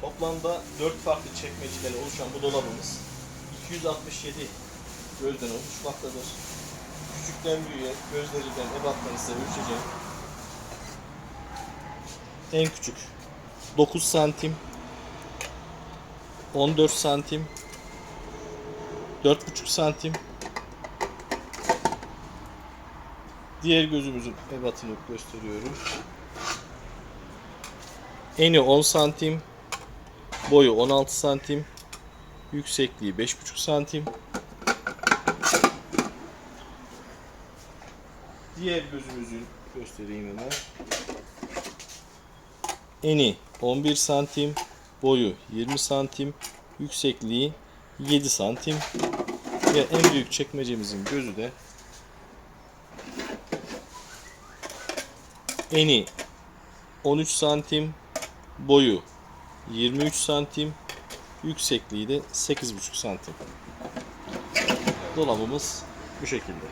Toplamda 4 farklı çekmeceden oluşan bu dolabımız 267 gözden oluşmaktadır. Küçükten büyüğe, gözlerinden, ebattan ölçeceğim. En küçük 9 santim 14 santim 4,5 santim Diğer gözümüzün ebatını gösteriyorum. Eni 10 santim, boyu 16 santim, yüksekliği 5,5 santim. Diğer gözümüzün göstereyim hemen. Eni 11 santim, boyu 20 santim, yüksekliği 7 santim ve en büyük çekmecemizin gözü de eni 13 santim, boyu 23 santim. Yüksekliği de 8,5 santim. Dolabımız bu şekilde.